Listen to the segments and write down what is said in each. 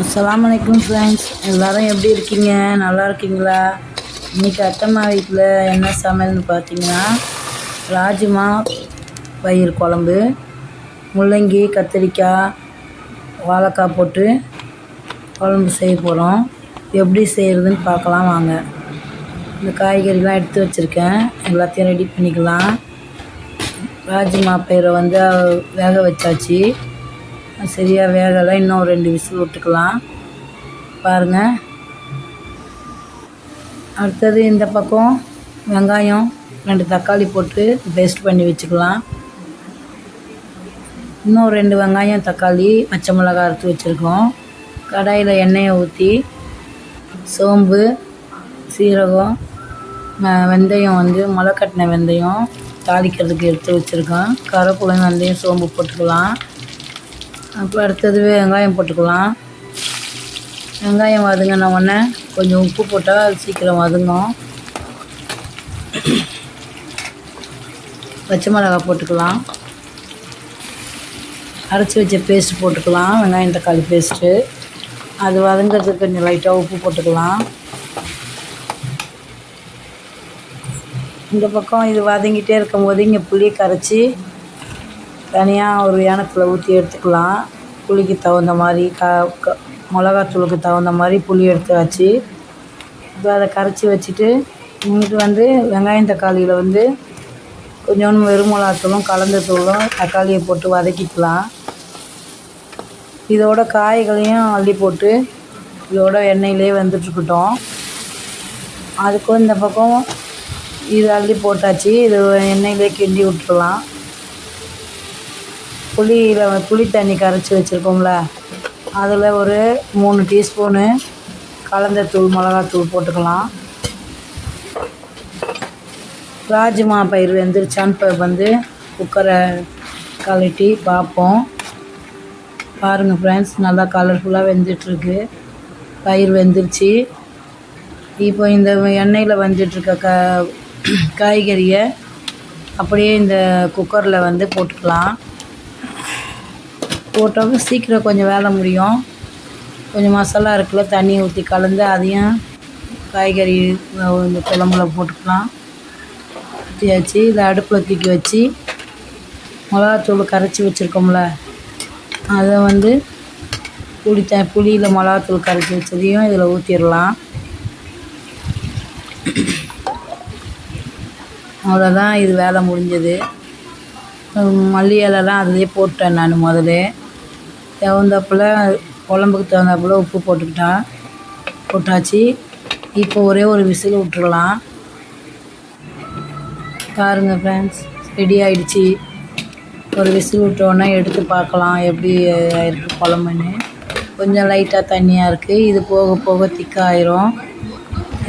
அஸ்லாம் வலைக்கம் ஃப்ரெண்ட்ஸ் எல்லோரும் எப்படி இருக்கீங்க? நல்லா இருக்கீங்களா? இன்றைக்கி அத்தம்மா வீட்டில் என்ன சமையல்னு பார்த்தீங்கன்னா ராஜ்மா பயிர் குழம்பு முள்ளங்கி கத்திரிக்காய் வாழைக்காய் போட்டு குழம்பு செய்ய போகிறோம் எப்படி செய்கிறதுன்னு பார்க்கலாம் வாங்க. இந்த காய்கறிலாம் எடுத்து வச்சுருக்கேன். எல்லாத்தையும் ரெடி பண்ணிக்கலாம். ராஜ்மா பயிரை வந்து வேக வச்சாச்சு. சரியாக வேகலை. இன்னும் ரெண்டு விசில் விட்டுக்கலாம். பாருங்கள் அடுத்தது இந்த பக்கம் வெங்காயம் ரெண்டு தக்காளி போட்டு பேஸ்ட் பண்ணி வச்சுக்கலாம். இன்னும் ரெண்டு வெங்காயம் தக்காளி பச்சை மிளகாய் அறுத்து வச்சுருக்கோம். கடாயில் எண்ணெயை ஊற்றி சோம்பு சீரகம் வெந்தயம் வந்து முளை கட்டின வெந்தயம் தாளிக்கிறதுக்கு எடுத்து வச்சுருக்கோம். கருவேப்பிலை வெந்தயம் சோம்பு போட்டுக்கலாம். அப்புறம் அடுத்தது வெங்காயம் போட்டுக்கலாம். வெங்காயம் வதங்கின உடனே கொஞ்சம் உப்பு போட்டால் அது சீக்கிரம் வதங்கும். பச்சை மிளகாய் போட்டுக்கலாம். அரைச்சி வச்ச பேஸ்ட் போட்டுக்கலாம். வெங்காயம் தக்காளி பேஸ்ட்டு அது வதங்கிறதுக்கு கொஞ்சம் லைட்டாக உப்பு போட்டுக்கலாம். இந்த பக்கம் இது வதங்கிட்டே இருக்கும்போது இங்கே புளியை கரைச்சி தனியாக ஒரு ஏனத்தில் ஊற்றி எடுத்துக்கலாம். புளிக்கு தகுந்த மாதிரி க க மிளகாத்தூளுக்கு தகுந்த மாதிரி புளி எடுத்தாச்சு இப்போ அதை கரைச்சி வச்சுட்டு இங்கிட்டு வந்து வெங்காயம் தக்காளியில் வந்து கொஞ்சோண்டு வெறும் மிளகாத்தூளும் கலந்த தூளும் தக்காளியை போட்டு வதக்கிக்கலாம். இதோட காய்களையும் அள்ளி போட்டு இதோட எண்ணெயிலே வந்துட்டுருக்கட்டும். அதுக்கும் இந்த பக்கம் இது அள்ளி போட்டாச்சு இது எண்ணெயிலே கிண்டி விட்டுருலாம் புளியில் புளி தண்ணி கரைச்சி வச்சுருக்கோம்ல அதில் ஒரு மூணு டீஸ்பூனு கலந்த தூள் மிளகாத்தூள் போட்டுக்கலாம். ராஜ்மா பயிர் வெந்துருச்சான்னு இப்போ வந்து குக்கரை கழட்டி பார்ப்போம். பாருங்கள் ஃப்ரெண்ட்ஸ் நல்லா கலர்ஃபுல்லாக வெந்துட்டுருக்கு. பயிர் வெந்துருச்சு. இப்போ இந்த எண்ணெயில் வந்துட்டுருக்க க காய்கறியை அப்படியே இந்த குக்கரில் வந்து போட்டுக்கலாம். போட்டோம் சீக்கிரம் கொஞ்சம் வேலை முடியும். கொஞ்சம் மசாலா இருக்குல்ல தண்ணி ஊற்றி கலந்து அதையும் காய்கறி இந்த குழம்புல போட்டுக்கலாம். ஊற்றியாச்சு இதை அடுப்பில் தூக்கி வச்சு மிளகாத்தூள் கரைச்சி வச்சுருக்கோம்ல அதை வந்து புளி த புளியில் மிளகாத்தூள் கரைச்சி வச்சதையும் இதில் ஊற்றிடலாம் அவ்வளோதான் இது வேலை முடிஞ்சது. மல்லி இலைலாம் அதிலே போட்டேன் நான் முதல்ல தகுந்தாப்புல குழம்புக்கு தகுந்தாப்புல உப்பு போட்டுக்கிட்டா போட்டாச்சு. இப்போ ஒரே ஒரு விசில் விட்டுறலாம் பாருங்கள் ஃப்ரெண்ட்ஸ் ரெடி ஆயிடுச்சு. ஒரு விசில் விட்டோன்னே எடுத்து பார்க்கலாம் எப்படி ஆயிருக்கு குழம்புன்னு. கொஞ்சம் லைட்டாக தண்ணியாக இருக்குது இது போக போக திக்காயிரும்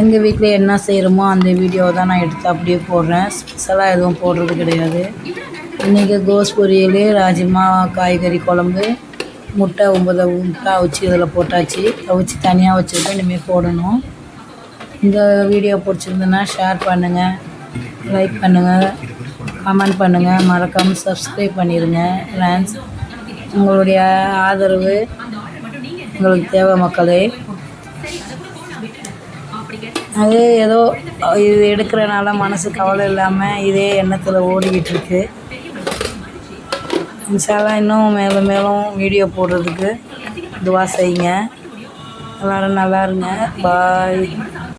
எங்கள் வீட்டில் என்ன செய்கிறோமோ அந்த வீடியோவை தான் நான் எடுத்து அப்படியே போடுறேன். ஸ்பெஷலாக எதுவும் போடுறது கிடையாது. இன்றைக்கி கோஸ் பொரியல் ராஜ்மா காய்கறி குழம்பு. முட்டை ஒம்பது முட்டை அவிச்சு இதில் போட்டாச்சு. அவிச்சு தனியாக வச்சுருக்கோம் இனிமேல் போடணும். இந்த வீடியோ பிடிச்சிருந்துன்னா ஷேர் பண்ணுங்கள் லைக் பண்ணுங்கள் கமெண்ட் பண்ணுங்கள் மறக்காமல் சப்ஸ்கிரைப் பண்ணிடுங்க ஃப்ரெண்ட்ஸ் உங்களுடைய ஆதரவு உங்களுக்கு தேவை மக்களே. அது ஏதோ இது எடுக்கிறனால மனசு கவலை இல்லாமல் இதே எண்ணத்தில் ஓடிக்கிட்டு இருக்குது இன்ஷாலாம் இன்னும் மேலும் மேலும் வீடியோ போடுறதுக்கு துவா செய்யுங்க. எல்லோரும் நல்லா இருங்க. பாய்